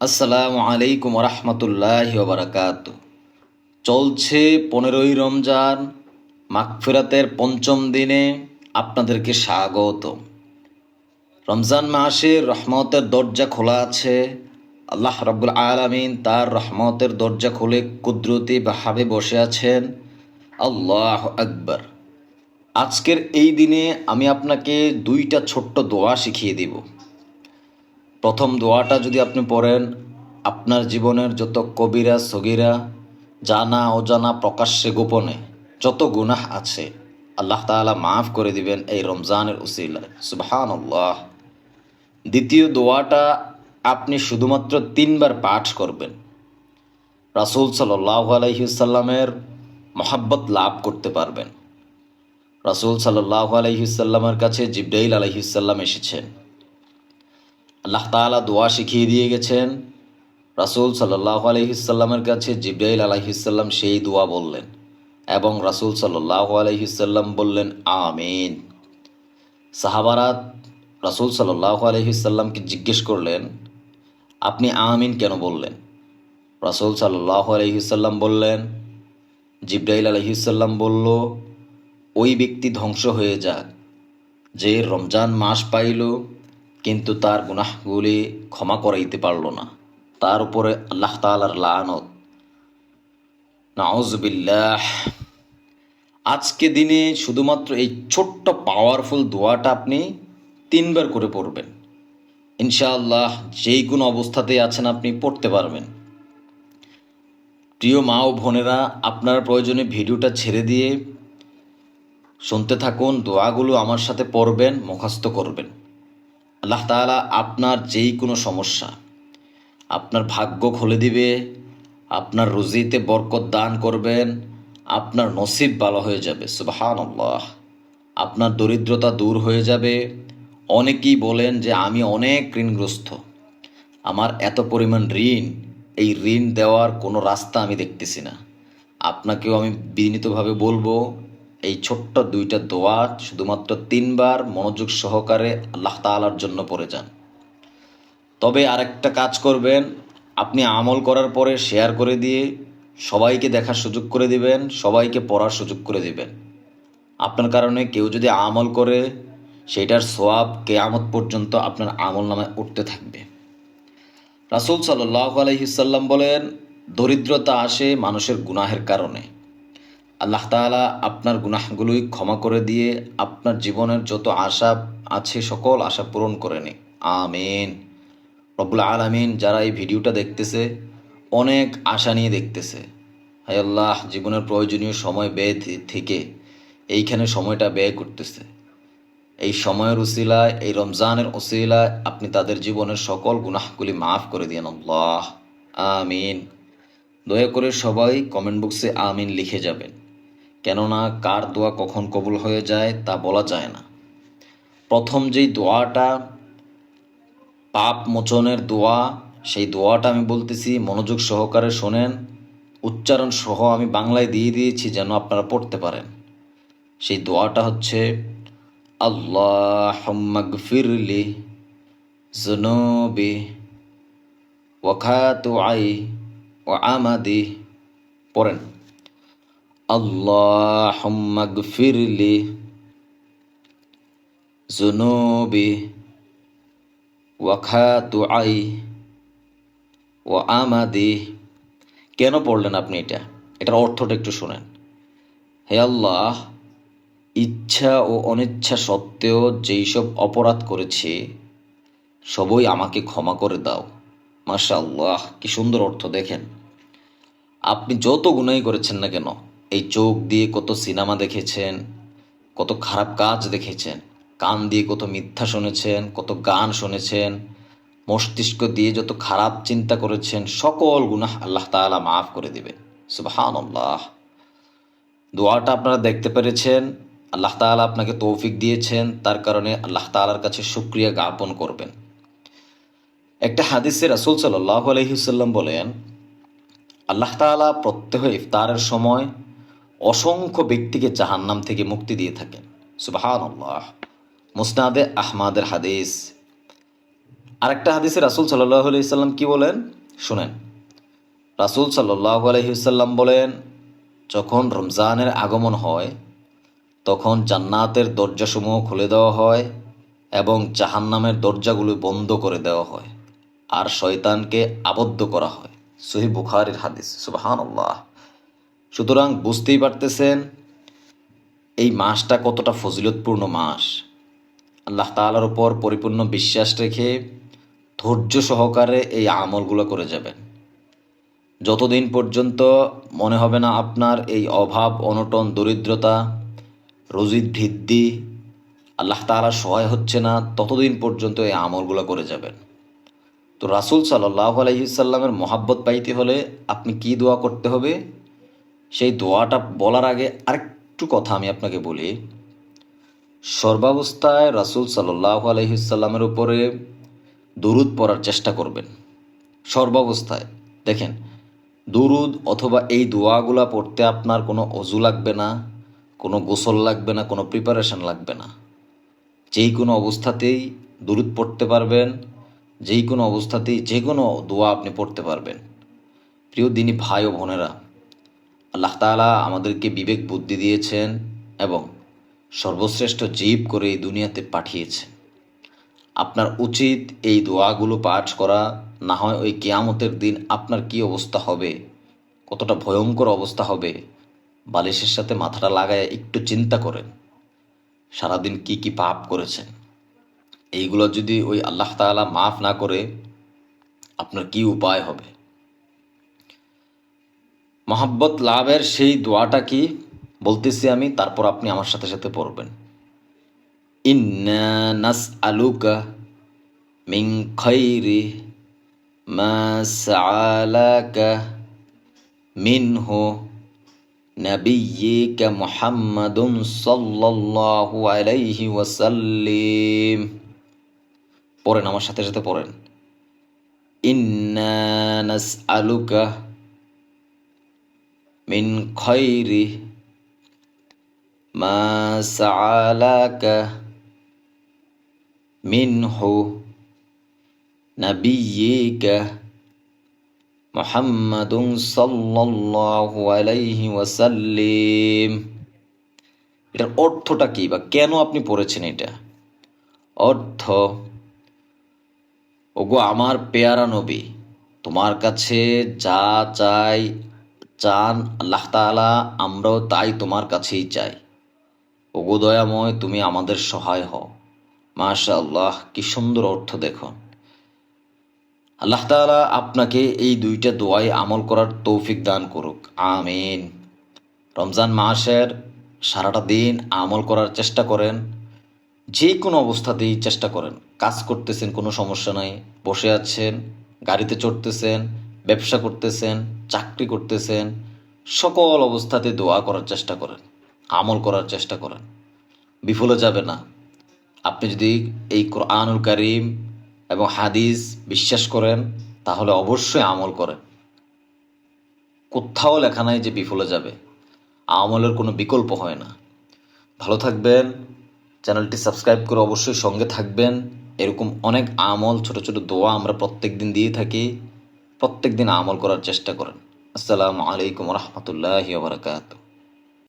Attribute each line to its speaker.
Speaker 1: আসসালামু আলাইকুম রহমতুল্লাহ বারাকাত চলছে পনেরোই রমজান, মাগফিরাতের পঞ্চম দিনে আপনাদেরকে স্বাগত রমজান মাসে রহমতের দরজা খোলা আছে, আল্লাহ রব্বুল আলমিন তার রহমতের দরজা খুলে কুদরতি ভাবে বসে আছেন। আল্লাহ আকবর। আজকের এই দিনে আমি আপনাকে দুইটা ছোট্ট দোয়া শিখিয়ে দিব। প্রথম দোয়াটা যদি আপনি পড়েন, আপনার জীবনের যত কবিরা, সগিরা, জানা, অজানা, প্রকাশ্যে, গোপনে যত গুনাহ আছে, আল্লাহ তাআলা মাফ করে দিবেন এই রমজানের উসিলায়। সুবহান আল্লাহ দ্বিতীয় দোয়াটা আপনি শুধুমাত্র তিনবার পাঠ করবেন। রাসূল সাল্লাহ আলাইসাল্লামের মহাব্বত লাভ করতে পারবেন। রাসূল সাল্লাহ আলাইসাল্লামের কাছে জিব্রাইল আলাইহিসাল্লাম এসেছেন। আল্লাহ তাআলা দোয়া শিখিয়ে দিয়ে গেছেন। রাসূল সাল্লাহ আলহিসাল্লামের কাছে জিব্রাইল আলহিসাল্লাম সেই দোয়া বললেন এবং রাসূল সাল্লাহ আলহিসাল্লাম বললেন, আমিন। সাহাবারাত রাসূল সাল্লাহ আলহিসাল্লামকে জিজ্ঞেস করলেন, আপনি আমিন কেন বললেন? রাসূল সাল্লাহ আলহিসাল্লাম বললেন, জিব্রাইল আলহিসাল্লাম বলল, ওই ব্যক্তি ধ্বংস হয়ে যাক, যে রমজান মাস পাইল কিন্তু তার গুনাহগুলি ক্ষমা করাইতে পারল না। তার উপরে আল্লাহ তালার লানত। নাউজবিল্লাহ আজকে দিনে শুধুমাত্র এই ছোট্ট পাওয়ারফুল দোয়াটা আপনি তিনবার করে পড়বেন। ইনশাআল্লাহ যেই কোনো অবস্থাতেই আছেন আপনি পড়তে পারবেন। প্রিয় মা ও বোনেরা, আপনার প্রয়োজনে ভিডিওটা ছেড়ে দিয়ে শুনতে থাকুন, দোয়াগুলো আমার সাথে পড়বেন, মুখস্থ করবেন। আল্লাহ তাআলা আপনার যেই কোনো সমস্যা, আপনার ভাগ্য খুলে দিবে, আপনার রুজিতে বরকত দান করবেন, আপনার নসিব ভালো হয়ে যাবে সুবাহান আল্লাহ আপনার দরিদ্রতা দূর হয়ে যাবে। অনেকেই বলেন যে আমি অনেক ঋণগ্রস্ত। আমার এত পরিমাণ ঋণ, এই ঋণ দেওয়ার কোনো রাস্তা আমি দেখতেছি না। আপনাকেও আমি বিনীতভাবে বলব এই ছোট্ট দুইটা দোয়া শুধুমাত্র তিনবার মনোযোগ সহকারে আল্লাহ তালার জন্য পড়ে যান। তবে আরেকটা কাজ করবেন, আপনি আমল করার পরে শেয়ার করে দিয়ে সবাইকে দেখার সুযোগ করে দিবেন, সবাইকে পড়ার সুযোগ করে দিবেন। আপনার কারণে কেউ যদি আমল করে, সেটার সোয়াব কেয়ামত পর্যন্ত আপনার আমল নামে উঠতে থাকবে। রাসুল সাল্লাহ আলহিসাল্লাম বলেন, দরিদ্রতা আসে মানুষের গুনাহের কারণে। আল্লাহ তাআলা আপনার গুনাহগুলোই ক্ষমা করে দিয়ে আপনার জীবনের যত আশা আছে, সকল আশা পূরণ করে নে আমিন। রব্বুল আলমিন যারা এই ভিডিওটা দেখতেছে, অনেক আশা নিয়ে দেখতেছে। হায় আল্লাহ, জীবনের প্রয়োজনীয় সময় ব্যয় থেকে এইখানে সময়টা ব্যয় করতেছে। এই সময়ের উসিলায়, এই রমজানের উসিলায় আপনি তাদের জীবনের সকল গুনাহগুলি মাফ করে দিয়েন আল্লাহ। আমিন। দয়া করে সবাই কমেন্ট বক্সে আমিন লিখে যাবেন। কেননা কার দোয়া কখন কবুল হয়ে যায় তা বলা যায় না। প্রথম যেই দোয়াটা, পাপ মোচনের দোয়া, সেই দোয়াটা আমি বলতেছি, মনোযোগ সহকারে শোনেন। উচ্চারণ সহ আমি বাংলায় দিয়ে দিয়েছি যেন আপনারা পড়তে পারেন। সেই দোয়াটা হচ্ছে আল্লাহ ফিরলি জনবি ওয়াখাতু আই ও আমাদি। পড়েন। اللهم اغفر لي ذنوبي وخطاي وعمدي কেন পড়লেন আপনি এটা এটার অর্থটা একটু শুনেন হে আল্লাহ ইচ্ছা ও অনিচ্ছা সত্ত্বেও যেই সব অপরাধ করেছি সবই আমাকে ক্ষমা করে দাও মাশা আল্লাহ কি সুন্দর অর্থ দেখেন আপনি যত গুণাই করেছেন না কেন এই চোখ দিয়ে কত সিনেমা দেখেছেন, কত খারাপ কাজ দেখেছেন, কান দিয়ে কত মিথ্যা শুনেছেন, কত গান শুনেছেন, মস্তিষ্ক দিয়ে যত খারাপ চিন্তা করেছেন, সকল গুনাহ আল্লাহ তাআলা মাফ করে দিবেন। সুবহান আল্লাহ দোয়াটা আপনারা দেখতে পেরেছেন, আল্লাহ তাআলা আপনাকে তৌফিক দিয়েছেন, তার কারণে আল্লাহ তাআলার কাছে শুক্রিয়া জ্ঞাপন করবেন। একটা হাদিসে রাসূল সাল্লাল্লাহু আলাইহি সাল্লাম বলেন, আল্লাহ তাআলা প্রত্যহ ইফতারের সময় অসংখ্য ব্যক্তিকে জাহান্নাম থেকে মুক্তি দিয়ে থাকেন। সুবাহান আল্লাহ মুসনাদে আহমাদের হাদিস। আরেকটা হাদিসে রাসুল সাল্লাহ আলাইসাল্লাম কি বলেন? শুনেন। রাসুল সাল্লাহ আলহিসাল্লাম বলেন, যখন রমজানের আগমন হয়, তখন জান্নাতের দরজাসমূহ খুলে দেওয়া হয় এবং জাহান্নামের দরজাগুলো বন্ধ করে দেওয়া হয়। আর শয়তানকে আবদ্ধ করা হয়। সহি বুখারির হাদিস। সুবাহান আল্লাহ সুতরাং বুঝতেই পারতেছেন, এই মাসটা কতটা ফজিলতপূর্ণ মাস। আল্লাহ তালার উপর পরিপূর্ণ বিশ্বাস রেখে ধৈর্য সহকারে এই আমলগুলো করে যাবেন। যতদিন পর্যন্ত মনে হবে না আপনার এই অভাব, অনটন, দরিদ্রতা, রোজির ভিত্তি আল্লাহ তালা সহায় হচ্ছে না, ততদিন পর্যন্ত এই আমলগুলো করে যাবেন। তো রাসুল সাল্লাহ আলহিসাল্লামের মহাব্বত পাইতে হলে আপনি কি দোয়া করতে হবে? সেই দোয়াটা বলার আগে আরেকটু কথা আমি আপনাকে বলি। সর্বাবস্থায় রাসুল সাল্লাহ আলহিসাল্লামের উপরে দুরুদ পড়ার চেষ্টা করবেন। সর্বাবস্থায়। দেখেন, দুরুদ অথবা এই দোয়াগুলা পড়তে আপনার কোনো অজু লাগবে না, কোনো গোসল লাগবে না, কোনো প্রিপারেশন লাগবে না। যেই কোনো অবস্থাতেই দুরুদ পড়তে পারবেন, যেই কোনো অবস্থাতেই যে কোনো দোয়া আপনি পড়তে পারবেন। প্রিয় দিনী ভাই ও বোনেরা আল্লাহ তালা আমাদেরকে বিবেক বুদ্ধি দিয়েছেন এবং সর্বশ্রেষ্ঠ জীব করে এই দুনিয়াতে পাঠিয়েছেন। আপনার উচিত এই দোয়াগুলো পাঠ করা, না হয় ওই কেয়ামতের দিন আপনার কি অবস্থা হবে, কতটা ভয়ঙ্কর অবস্থা হবে, বালিশের সাথে মাথাটা লাগায় একটু চিন্তা করেন। সারাদিন কি কি পাপ করেছেন। এইগুলো যদি ওই আল্লাহ তাআলা মাফ না করে, আপনার কি উপায় হবে? মহাব্বত লাভের সেই দোয়াটা কি বলতেছি আমি তারপর আপনি আমার সাথে সাথে পড়বেন ইন্না নাস আলুকা মিং খৈরি মা সালাকা মিনহু نبيك محمد صلى الله عليه وسلم পড়েন আমার সাথে সাথে পড়েন ইন্না নাসআলুকা মিন খৈরি মা সাআলাকা মিনহু নাবিয়িকা মোহাম্মদুন সাল্লাল্লাহু আলাইহি ওয়াসাল্লিম। এটার অর্থটা কি বা কেন আপনি পড়েছেন এটা? অর্থ, ওগো আমার পেয়ারা নবী, তোমার কাছে যা চাই চান, আল্লাহ তাআলা আমরাও তাই তোমার কাছেই চাই। ওগো দয়াময়, তুমি আমাদের সহায় হও। মাশা আল্লাহ কি সুন্দর অর্থ দেখুন। আল্লাহ তাআলা আপনাকে এই দুইটা দোয়াই আমল করার তৌফিক দান করুক। আমিন। রমজান মাসের সারাটা দিন আমল করার চেষ্টা করেন। যে কোনো অবস্থাতেই চেষ্টা করেন। কাজ করতেছেন, কোনো সমস্যা নাই। বসে আছেন, গাড়িতে চড়তেছেন ব্যবসা করতেছেন, চাকরি করতেছেন, সকল অবস্থাতে দোয়া করার চেষ্টা করেন, আমল করার চেষ্টা করেন। বিফলে যাবে না। আপনি যদি এই কোরআনুল কারিম এবং হাদিস বিশ্বাস করেন, তাহলে অবশ্যই আমল করেন। কোথাও লেখা নাই যে বিফলে যাবে। আমলের কোনো বিকল্প হয় না। ভালো থাকবেন, চ্যানেলটি সাবস্ক্রাইব করে অবশ্যই সঙ্গে থাকবেন। এরকম অনেক আমল, ছোট ছোট দোয়া আমরা প্রত্যেক দিন দিয়ে থাকি। প্রত্যেক দিন আমল করার চেষ্টা করেন। আসসালামু আলাইকুম রহমতুল্লাহ বারকাত